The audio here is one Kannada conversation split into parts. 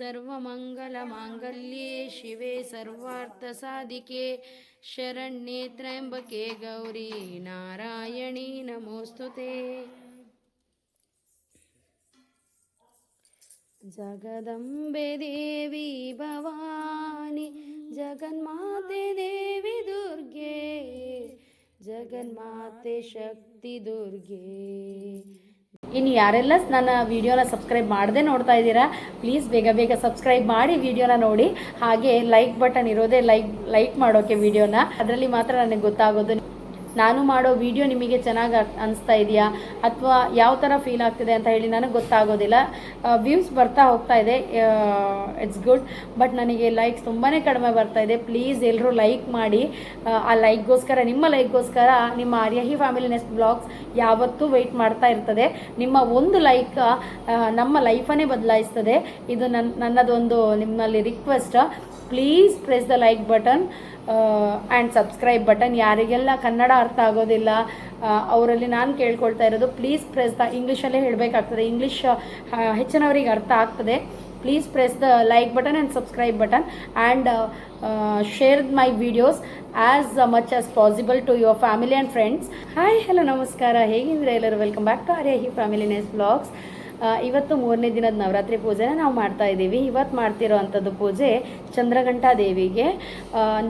सर्वमङ्गलमाङ्गल्ये शिवे सर्वार्थसाधिके शरण्ये त्र्यम्बके गौरी नारायणी नमोऽस्तु ते। जगदम्बे देवी भवानि जगन्माते देवि दुर्गे जगन्माते शक्तिदुर्गे ಇನ್ನು ಯಾರೆಲ್ಲ ನನ್ನ ವಿಡಿಯೋನ ಸಬ್ಸ್ಕ್ರೈಬ್ ಮಾಡದೆ ನೋಡ್ತಾ ಇದ್ದೀರಾ ಪ್ಲೀಸ್ ಬೇಗ ಬೇಗ ಸಬ್ಸ್ಕ್ರೈಬ್ ಮಾಡಿ ವಿಡಿಯೋನ ನೋಡಿ. ಹಾಗೆ ಲೈಕ್ ಬಟನ್ ಇರೋದೇ ಲೈಕ್ ಲೈಕ್ ಮಾಡೋಕೆ ವಿಡಿಯೋನ. ಅದರಲ್ಲಿ ಮಾತ್ರ ನನಗೆ ಗೊತ್ತಾಗೋದು ನಾನು ಮಾಡೋ ವಿಡಿಯೋ ನಿಮಗೆ ಚೆನ್ನಾಗಿ ಅನಿಸ್ತಾ ಇದೆಯಾ? ಅಥವಾ ಯಾವ ಥರ ಫೀಲ್ ಆಗ್ತಿದೆ ಅಂತ ಹೇಳಿ ನನಗೆ ಗೊತ್ತಾಗೋದಿಲ್ಲ. ವ್ಯೂಸ್ ಬರ್ತಾ ಹೋಗ್ತಾ ಇದೆ. ಇಟ್ಸ್ ಗುಡ್ ಬಟ್ ನನಗೆ ಲೈಕ್ಸ್ ತುಂಬಾ ಕಡಿಮೆ ಬರ್ತಾ ಇದೆ. ಪ್ಲೀಸ್ ಎಲ್ಲರೂ ಲೈಕ್ ಮಾಡಿ. ಆ, ಲೈಕ್ಗೋಸ್ಕರ ನಿಮ್ಮ ಲೈಕ್ಗೋಸ್ಕರ ನಿಮ್ಮ ಆರ್ಯಹಿ ಫ್ಯಾಮಿಲಿ ನೆಕ್ಸ್ಟ್ ಬ್ಲಾಗ್ಸ್ ಯಾವತ್ತೂ ವೆಯ್ಟ್ ಮಾಡ್ತಾ ಇರ್ತದೆ. ನಿಮ್ಮ ಒಂದು ಲೈಕ್ ನಮ್ಮ ಲೈಫನ್ನೇ ಬದಲಾಯಿಸ್ತದೆ. ಇದು ನನ್ನ ನನ್ನದೊಂದು ನಿಮ್ಮಲ್ಲಿ request please press the like button and subscribe button ಯಾರಿಗೆಲ್ಲ ಕನ್ನಡ ಅರ್ಥ ಆಗೋದಿಲ್ಲ ಅವರಲ್ಲಿ ನಾನು ಕೇಳ್ಕೊಳ್ತಾ ಇರೋದು ಪ್ಲೀಸ್ ಪ್ರೆಸ್ ದ ಇಂಗ್ಲೀಷಲ್ಲೇ ಹೇಳಬೇಕಾಗ್ತದೆ. ಇಂಗ್ಲೀಷ್ ಹೆಚ್ಚಿನವರಿಗೆ ಅರ್ಥ ಆಗ್ತದೆ. Please press the like button and subscribe button and share my videos as much as possible to your family and friends hi hello ನಮಸ್ಕಾರ. ಹೇಗಿದ್ರೆ ಎಲ್ಲರೂ? Welcome back to Aaryahi family next blogs ಇವತ್ತು ಮೂರನೇ ದಿನದ ನವರಾತ್ರಿ ಪೂಜೆನ ನಾವು ಮಾಡ್ತಾ ಇದ್ದೀವಿ. ಇವತ್ತು ಮಾಡ್ತಿರೋ ಅಂಥದ್ದು ಪೂಜೆ ಚಂದ್ರಘಂಟಾ ದೇವಿಗೆ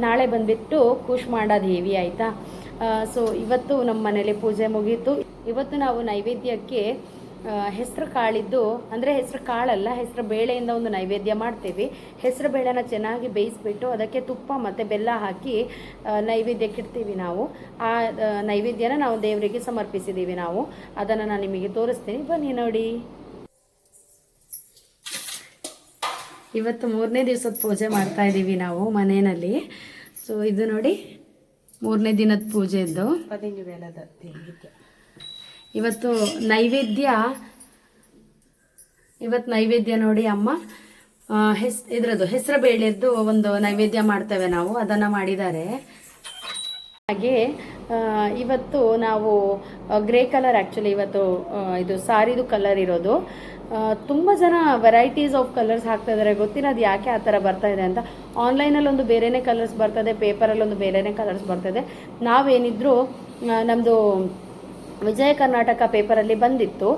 ನಾಳೆ ಬಂದುಬಿಟ್ಟು ಕೂಷ್ಮಾಂಡ ದೇವಿ ಆಯಿತಾ ಸೊ ಇವತ್ತು ನಮ್ಮ ಮನೇಲಿ ಪೂಜೆ ಮುಗೀತು. ಇವತ್ತು ನಾವು ನೈವೇದ್ಯಕ್ಕೆ ಹೆಸರು ಕಾಳಿದ್ದು ಅಂದರೆ ಹೆಸರು ಕಾಳಲ್ಲ ಹೆಸರು ಬೇಳೆಯಿಂದ ಒಂದು ನೈವೇದ್ಯ ಮಾಡ್ತೀವಿ. ಹೆಸರು ಬೇಳೆನ ಚೆನ್ನಾಗಿ ಬೇಯಿಸ್ಬಿಟ್ಟು ಅದಕ್ಕೆ ತುಪ್ಪ ಮತ್ತು ಬೆಲ್ಲ ಹಾಕಿ ನೈವೇದ್ಯಕ್ಕೆ ಇಡ್ತೀವಿ ನಾವು. ಆ, ನೈವೇದ್ಯನ ನಾವು ದೇವರಿಗೆ ಸಮರ್ಪಿಸಿದ್ದೀವಿ ನಾವು. ಅದನ್ನು ನಾನು ನಿಮಗೆ ತೋರಿಸ್ತೀನಿ. ಬನ್ನಿ ನೋಡಿ. ಇವತ್ತು ಮೂರನೇ ದಿವಸದ ಪೂಜೆ ಮಾಡ್ತಾ ಇದ್ದೀವಿ ನಾವು ಮನೆಯಲ್ಲಿ. ಸೊ ಇದು ನೋಡಿ ಮೂರನೇ ದಿನದ ಪೂಜೆ ಇದ್ದು ಇವತ್ತು ನೈವೇದ್ಯ ಇವತ್ತು ನೈವೇದ್ಯ ನೋಡಿ ಅಮ್ಮ. ಹೆಸ್, ಇದ್ರದ್ದು ಹೆಸರು ಬೇಳೆದ್ದು ಒಂದು ನೈವೇದ್ಯ ಮಾಡ್ತೇವೆ ನಾವು, ಅದನ್ನು ಮಾಡಿದ್ದಾರೆ. ಹಾಗೆ ಇವತ್ತು ನಾವು ಗ್ರೇ ಕಲರ್ ಆ್ಯಕ್ಚುಲಿ ಇವತ್ತು ಇದು ಸಾರಿದು ಕಲರ್ ಇರೋದು. ತುಂಬ ಜನ ವೆರೈಟೀಸ್ ಆಫ್ ಕಲರ್ಸ್ ಹಾಕ್ತಾ ಇದ್ದಾರೆ ಗೊತ್ತಿಲ್ಲ ಅದು ಯಾಕೆ ಆ ಥರ ಬರ್ತಾ ಇದೆ ಅಂತ? ಆನ್ಲೈನಲ್ಲಿ ಒಂದು ಬೇರೆನೇ ಕಲರ್ಸ್ ಬರ್ತದೆ ಪೇಪರಲ್ಲಿ ಒಂದು ಬೇರೆನೇ ಕಲರ್ಸ್ ಬರ್ತದೆ. ನಾವೇನಿದ್ರು ನಮ್ಮದು ವಿಜಯ ಕರ್ನಾಟಕ ಪೇಪರಲ್ಲಿ ಬಂದಿತ್ತು.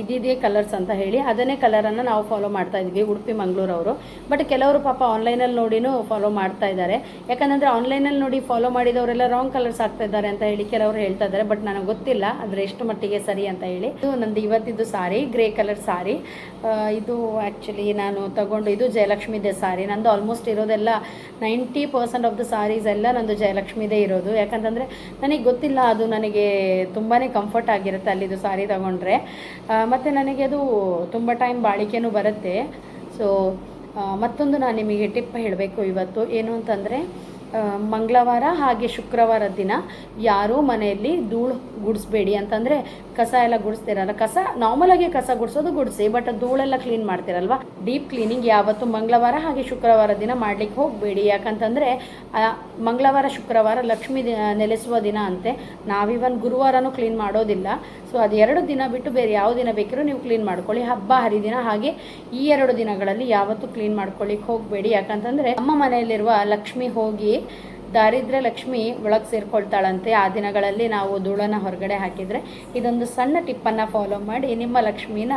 ಇದಿದೇ ಕಲರ್ಸ್ ಅಂತ ಹೇಳಿ. ಅದನ್ನೇ ಕಲರನ್ನು ನಾವು ಫಾಲೋ ಮಾಡ್ತಾ ಇದ್ವಿ, ಉಡುಪಿ ಮಂಗಳೂರವರು ಬಟ್ ಕೆಲವರು ಪಾಪ ಆನ್ಲೈನಲ್ಲಿ ನೋಡಿನೂ ಫಾಲೋ ಮಾಡ್ತಾ ಇದ್ದಾರೆ. ಯಾಕಂದರೆ ಆನ್ಲೈನಲ್ಲಿ ನೋಡಿ ಫಾಲೋ ಮಾಡಿದವರೆಲ್ಲ ರಾಂಗ್ ಕಲರ್ಸ್ ಆಗ್ತಾ ಇದ್ದಾರೆ ಅಂತ ಹೇಳಿ ಕೆಲವರು ಹೇಳ್ತಾ ಇದ್ದಾರೆ. ಬಟ್ ನನಗೆ ಗೊತ್ತಿಲ್ಲ. ಆದರೆ ಎಷ್ಟು ಮಟ್ಟಿಗೆ ಸರಿ ಅಂತ ಹೇಳಿ. ಇದು ನಂದು ಇವತ್ತಿದ್ದು ಸಾರಿ ಗ್ರೇ ಕಲರ್ ಸಾರಿ ಇದು ಆ್ಯಕ್ಚುಲಿ ನಾನು ತಗೊಂಡು ಇದು ಜಯಲಕ್ಷ್ಮಿದೆ ಸಾರಿ ನಂದು ಆಲ್ಮೋಸ್ಟ್ ಇರೋದೆಲ್ಲ ninety percent of the saris ಎಲ್ಲ ನಂದು ಜಯಲಕ್ಷ್ಮಿದೇ ಇರೋದು. ಯಾಕಂತಂದರೆ ನನಗೆ ಗೊತ್ತಿಲ್ಲ, ಅದು ನನಗೆ ತುಂಬಾ ಕಂಫರ್ಟ್ ಆಗಿರುತ್ತೆ ಅಲ್ಲಿದು ಸಾರಿ ತಗೊಂಡ್ರೆ. ಮತ್ತು ನನಗೆ ಅದು ತುಂಬ ಟೈಮ್ ಬಾಳಿಕೆನೂ ಬರುತ್ತೆ. ಸೊ ಮತ್ತೊಂದು ನಾನು ನಿಮಗೆ ಟಿಪ್ ಹೇಳಬೇಕು ಇವತ್ತು. ಏನು ಅಂತಂದರೆ ಮಂಗಳವಾರ ಹಾಗೆ ಶುಕ್ರವಾರ ದಿನ ಯಾರೂ ಮನೆಯಲ್ಲಿ ಧೂಳು ಗುಡಿಸ್ಬೇಡಿ ಅಂತಂದರೆ ಕಸ ಎಲ್ಲ ಗುಡಿಸ್ತಿರಲ್ಲ. ಕಸ ನಾರ್ಮಲ್ ಆಗಿ ಕಸ ಗುಡಿಸೋದು ಗುಡಿಸಿ ಬಟ್ ಧೂಳೆಲ್ಲ ಕ್ಲೀನ್ ಮಾಡ್ತೀರಲ್ವ? ಡೀಪ್ ಕ್ಲೀನಿಂಗ್ ಯಾವತ್ತು ಮಂಗಳವಾರ ಹಾಗೆ ಶುಕ್ರವಾರ ದಿನ ಮಾಡ್ಲಿಕ್ಕೆ ಹೋಗಬೇಡಿ. ಯಾಕಂತಂದರೆ ಮಂಗಳವಾರ, ಶುಕ್ರವಾರ ಲಕ್ಷ್ಮಿ ನೆಲೆಸುವ ದಿನ ಅಂತೆ. ನಾವಿವನ್ ಗುರುವಾರನೂ ಕ್ಲೀನ್ ಮಾಡೋದಿಲ್ಲ. ಸೊ ಅದು ಎರಡು ದಿನ ಬಿಟ್ಟು ಬೇರೆ ಯಾವ ದಿನ ಬೇಕಿರೋ ನೀವು ಕ್ಲೀನ್ ಮಾಡ್ಕೊಳ್ಳಿ. ಹಬ್ಬ, ಹರಿದಿನ ಹಾಗೆ ಈ ಎರಡು ದಿನಗಳಲ್ಲಿ ಯಾವತ್ತೂ ಕ್ಲೀನ್ ಮಾಡ್ಕೊಳ್ಳಿಕ್ಕೆ ಹೋಗಬೇಡಿ. ಯಾಕಂತಂದರೆ, ನಮ್ಮ ಮನೆಯಲ್ಲಿರುವ ಲಕ್ಷ್ಮಿ ಹೋಗಿ ದಾರಿದ್ರ್ಯ ಲಕ್ಷ್ಮಿ ಒಳಗೆ ಸೇರ್ಕೊಳ್ತಾಳಂತೆ. ಆ ದಿನಗಳಲ್ಲಿ ನಾವು ಧೂಳನ್ನು ಹೊರಗಡೆ ಹಾಕಿದರೆ ಇದೊಂದು ಸಣ್ಣ ಟಿಪ್ಪನ್ನು ಫಾಲೋ ಮಾಡಿ ನಿಮ್ಮ ಲಕ್ಷ್ಮಿನ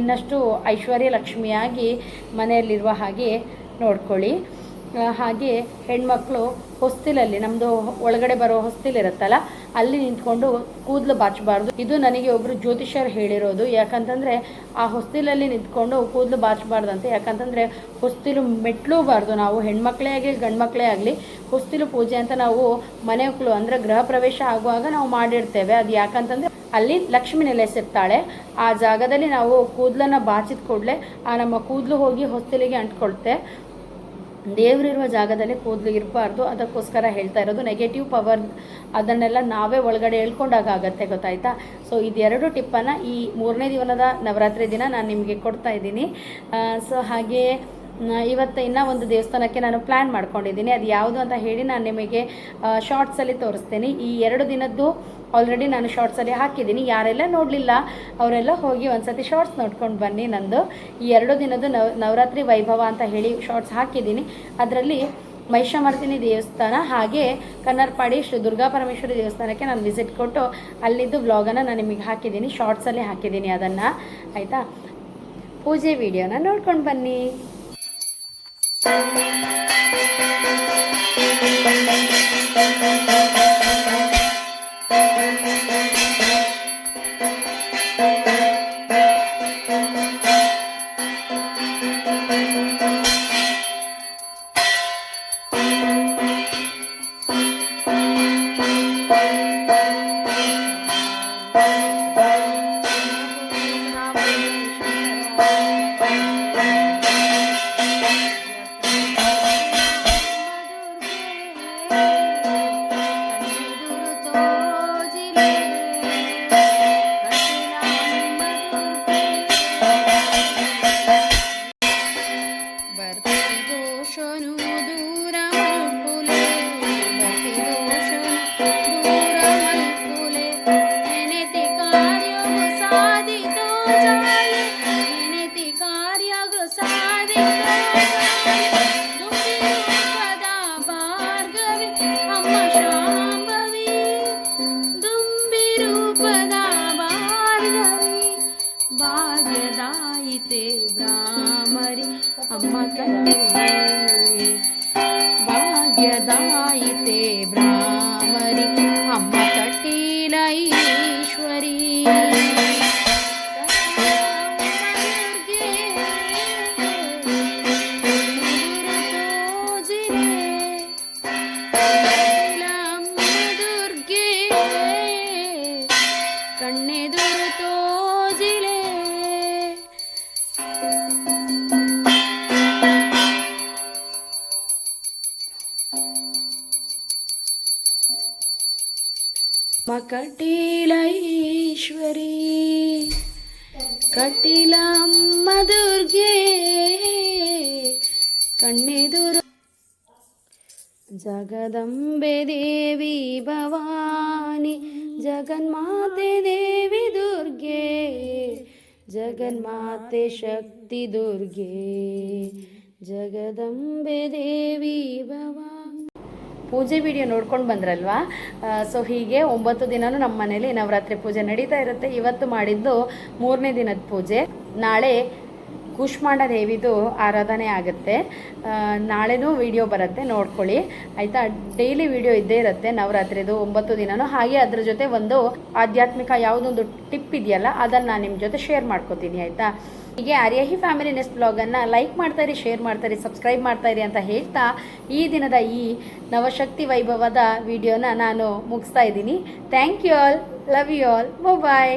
ಇನ್ನಷ್ಟು ಐಶ್ವರ್ಯ ಲಕ್ಷ್ಮಿಯಾಗಿ ಮನೆಯಲ್ಲಿರುವ ಹಾಗೆ ನೋಡ್ಕೊಳ್ಳಿ. ಹಾಗೆ ಹೆಣ್ಮಕ್ಳು ಹೊಸ್ತಿಲಲ್ಲಿ ನಮ್ಮದು ಒಳಗಡೆ ಬರೋ ಹೊಸ್ತಿಲಿರುತ್ತಲ್ಲ, ಅಲ್ಲಿ ನಿಂತ್ಕೊಂಡು ಕೂದಲು ಬಾಚಬಾರ್ದು. ಇದು ನನಗೆ ಒಬ್ಬರು ಜ್ಯೋತಿಷ್ಯರು ಹೇಳಿರೋದು. ಯಾಕಂತಂದರೆ, ಆ ಹೊಸ್ತಿಲಲ್ಲಿ ನಿಂತ್ಕೊಂಡು ಕೂದಲು ಬಾಚಬಾರ್ದಂತೆ. ಯಾಕಂತಂದರೆ, ಹೊಸ್ತಿಲು ಮೆಟ್ಲೂಬಾರ್ದು. ನಾವು ಹೆಣ್ಮಕ್ಳೇ ಆಗಲಿ, ಗಂಡ್ಮಕ್ಳೇ ಆಗಲಿ, ಹೊಸ್ತಿಲು ಪೂಜೆ ಅಂತ ನಾವು ಮನೆ ಮಕ್ಕಳು ಅಂದರೆ ಗೃಹ ಪ್ರವೇಶ ಆಗುವಾಗ ನಾವು ಮಾಡಿರ್ತೇವೆ. ಅದು ಯಾಕಂತಂದರೆ, ಅಲ್ಲಿ ಲಕ್ಷ್ಮಿ ನೆಲೆಸಿರ್ತಾಳೆ. ಆ ಜಾಗದಲ್ಲಿ ನಾವು ಕೂದಲನ್ನು ಬಾಚಿದ ಕೂಡಲೇ, ಆ ನಮ್ಮ ಕೂದಲು ಹೋಗಿ ಹೊಸ್ತಿಲಿಗೆ ಅಂಟ್ಕೊಳ್ತೆ. ದೇವರಿರುವ ಜಾಗದಲ್ಲಿ ಕೂದಲು ಇರಬಾರ್ದು. ಅದಕ್ಕೋಸ್ಕರ ಹೇಳ್ತಾ ಇರೋದು ನೆಗೆಟಿವ್ ಪವರ್ ಅದನ್ನೆಲ್ಲ ನಾವೇ ಒಳಗಡೆ ಹೇಳ್ಕೊಂಡಾಗ ಆಗುತ್ತೆ ಗೊತ್ತಾಯ್ತಾ? ಸೊ ಇದೆರಡು ಟಿಪ್ಪನ್ನು ಈ ಮೂರನೇ ದಿವನದ ನವರಾತ್ರಿ ದಿನ ನಾನು ನಿಮಗೆ ಕೊಡ್ತಾ ಇದ್ದೀನಿ. ಸೊ ಹಾಗೆ ಮ್, ಇವತ್ತು ಇನ್ನೂ ಒಂದು ದೇವಸ್ಥಾನಕ್ಕೆ ನಾನು ಪ್ಲ್ಯಾನ್ ಮಾಡ್ಕೊಂಡಿದ್ದೀನಿ. ಅದು ಯಾವುದು ಅಂತ ಹೇಳಿ ನಾನು ನಿಮಗೆ ಶಾರ್ಟ್ಸಲ್ಲಿ ತೋರಿಸ್ತೀನಿ. ಈ ಎರಡು ದಿನದ್ದು ಆಲ್ರೆಡಿ ನಾನು ಶಾರ್ಟ್ಸಲ್ಲಿ ಹಾಕಿದ್ದೀನಿ. ಯಾರೆಲ್ಲ ನೋಡಲಿಲ್ಲ, ಅವರೆಲ್ಲ ಹೋಗಿ ಒಂದ್ಸತಿ ಶಾರ್ಟ್ಸ್ ನೋಡ್ಕೊಂಡು ಬನ್ನಿ ನಂದು. ಈ ಎರಡು ದಿನದ್ದು ನವ, ನವರಾತ್ರಿ ವೈಭವ ಅಂತ ಹೇಳಿ ಶಾರ್ಟ್ಸ್ ಹಾಕಿದ್ದೀನಿ. ಅದರಲ್ಲಿ ಮಹಿಷಮರ್ದಿನಿ ದೇವಸ್ಥಾನ ಹಾಗೆ ಕನ್ನರ್ಪಾಡಿ ಶ್ರೀ ದುರ್ಗಾ ಪರಮೇಶ್ವರಿ ದೇವಸ್ಥಾನಕ್ಕೆ ನಾನು ವಿಸಿಟ್ ಕೊಟ್ಟು ಅಲ್ಲಿದ್ದು ವ್ಲಾಗನ್ನು ನಾನು ನಿಮಗೆ ಹಾಕಿದ್ದೀನಿ. ಶಾರ್ಟ್ಸಲ್ಲಿ ಹಾಕಿದ್ದೀನಿ ಅದನ್ನು. ಆಯಿತಾ? ಪೂಜೆ ವಿಡಿಯೋನ ನೋಡ್ಕೊಂಡು ಬನ್ನಿ. Bye. यिते भ्रामरि മക്കട്ടിലൈശ്വരി കട്ടിലമ്മ ദുർഗേ കണ്ണെതുര ജഗദംബെ ദേവി ഭവാനി. ജഗന്മാതെ ദേവി ദുർഗേ. ജഗന്മാതെ ശക്തി ദുർഗേ. ജഗദംബെ ദേവി ഭവാനി ಪೂಜೆ ವಿಡಿಯೋ ನೋಡ್ಕೊಂಡು ಬಂದ್ರಲ್ವಾ? ಸೊ ಹೀಗೆ ಒಂಬತ್ತು ದಿನನೂ ನಮ್ಮ ಮನೇಲಿ ನವರಾತ್ರಿ ಪೂಜೆ ನಡೀತಾ ಇರುತ್ತೆ. ಇವತ್ತು ಮಾಡಿದ್ದು ಮೂರನೇ ದಿನದ ಪೂಜೆ. ನಾಳೆ ಕೂಷ್ಮಾಂಡ ದೇವಿದು ಆರಾಧನೆ ಆಗುತ್ತೆ. ನಾಳೆನೂ ವಿಡಿಯೋ ಬರುತ್ತೆ, ನೋಡ್ಕೊಳ್ಳಿ. ಆಯಿತಾ? ಡೈಲಿ ವಿಡಿಯೋ ಇದ್ದೇ ಇರುತ್ತೆ ನವರಾತ್ರಿದು ಒಂಬತ್ತು ದಿನನೂ. ಹಾಗೆ ಅದ್ರ ಜೊತೆ ಒಂದು ಆಧ್ಯಾತ್ಮಿಕ ಯಾವುದೊಂದು ಟಿಪ್ ಇದೆಯಲ್ಲ, ಅದನ್ನು ನಾನು ನಿಮ್ಮ ಜೊತೆ ಶೇರ್ ಮಾಡ್ಕೋತೀನಿ, ಆಯಿತಾ? ಹೀಗೆ ಆರ್ಯಾಹಿ ಫ್ಯಾಮಿಲಿ ನೆಸ್ಟ್ ಬ್ಲಾಗನ್ನು ಲೈಕ್ ಮಾಡ್ತಾಯಿರಿ ಶೇರ್ ಮಾಡ್ತಾಯಿರಿ ಸಬ್ಸ್ಕ್ರೈಬ್ ಮಾಡ್ತಾಯಿರಿ ಅಂತ ಹೇಳ್ತಾ ಈ ದಿನದ ಈ ನವಶಕ್ತಿ ವೈಭವದ ವಿಡಿಯೋನ ನಾನು ಮುಗಿಸ್ತಾ ಇದ್ದೀನಿ. Thank you all love you all bye